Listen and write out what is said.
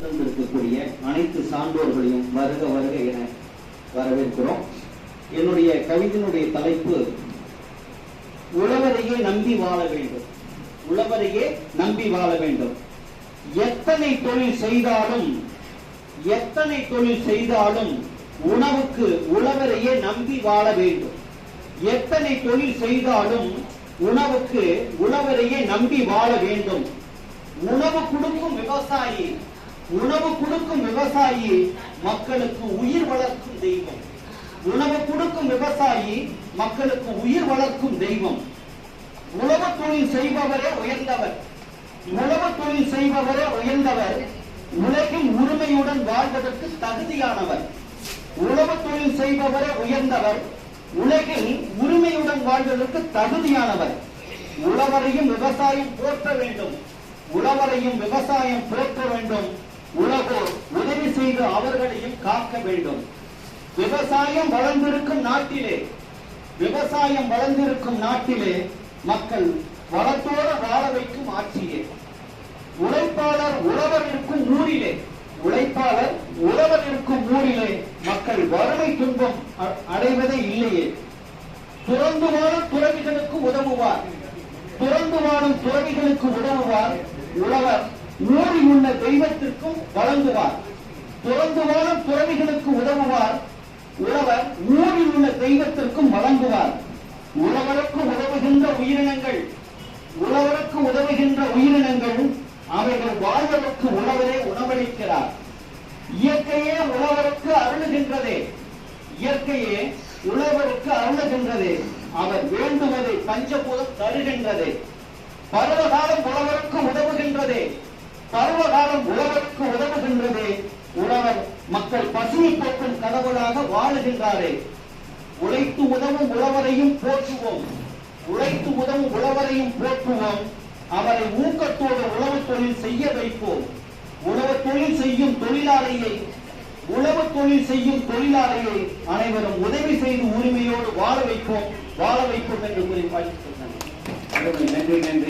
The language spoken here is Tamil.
இருக்கக்கூடிய அனைத்து சான்றோர்களையும் வருக வருக என வரவேற்கிறோம். என்னுடைய கவிதையினுடைய தலைப்பு உழவரையே நம்பி வாழ வேண்டும். உழவரையே நம்பி வாழ வேண்டும். எத்தனை தொழில் செய்தாலும் எத்தனை தொழில் செய்தாலும் உணவுக்கு உழவரையே நம்பி வாழ வேண்டும். எத்தனை தொழில் செய்தாலும் உணவுக்கு உழவரையே நம்பி வாழ வேண்டும். உணவு கொடுக்கும் விவசாயி உணவு கொடுக்கும் விவசாயி மக்களுக்கு உயிர் வளர்க்கும் தெய்வம். உணவு கொடுக்கும் விவசாயி மக்களுக்கு உயிர் வளர்க்கும் தெய்வம். உழவு தொழில் செய்பவரே உயர்ந்தவர். உழவு தொழில் செய்பவரே உயர்ந்தவர். உலகின் உரிமையுடன் வாழ்வதற்கு தகுதியானவர். உழவு தொழில் செய்பவரே உயர்ந்தவர். உலகில் உரிமையுடன் வாழ்வதற்கு தகுதியானவர். உழவரையும் விவசாயம் போற்ற வேண்டும். உழவரையும் விவசாயம் போற்ற வேண்டும். செய்து அவர்களையும் காக்க வேண்டும். விவசாயம் வளர்ந்திருக்கும் நாட்டிலே விவசாயம் வளர்ந்திருக்கும் நாட்டிலே மக்கள் வளத்தோடு வாழ வைக்கும் ஆட்சியே. உழைப்பாளர் உழவர் இருக்கும் ஊரிலே உழைப்பாளர் உழவர் இருக்கும் ஊரிலே மக்கள் வறுமை துன்பம் அடைவதே இல்லையே. துறந்து வாழும் துறவிகளுக்கு உதவுவார். துறந்து வாழும் துறவிகளுக்கு உதவுவார். உழவர் ஊரில் உள்ள தெய்வத்திற்கும் வழங்குவார். துறந்து வாழும் துறவிகளுக்கு உதவுவார். உழவர் ஊரில் உள்ள தெய்வத்திற்கும் வழங்குவார். உழவருக்கு உதவுகின்ற உயிரினங்கள் உழவருக்கு உதவுகின்ற உயிரினங்கள் அவைகள் வாழ்வதற்கு உழவரே உணவளிக்கிறார். இயற்கையே உழவருக்கு அருளுகின்றதே. இயற்கையே உழவருக்கு அருளுகின்றதே. அவர் வேண்டுவதை பஞ்சபூதம் தருகின்றதே. பருவகாலம் உழவருக்கு உதவுகின்றதே. பருவகாலம் மக்கள் பசியை போக்கும் கடவுளாக வாழுகின்றாரே. உழைத்து உதவும் உழவரையும் போற்றுவோம். உழைத்து உதவும் உழவரையும் போற்றுவோம். அவரை ஊக்கத்தோடு உழவு தொழில் செய்ய வைப்போம். உழவு தொழில் செய்யும் தொழிலாளியை உழவு தொழில் செய்யும் தொழிலாளியை அனைவரும் உதவி செய்து உரிமையோடு வாழ வைப்போம். வாழ வைப்போம் என்று கூறி நன்றி நன்றி.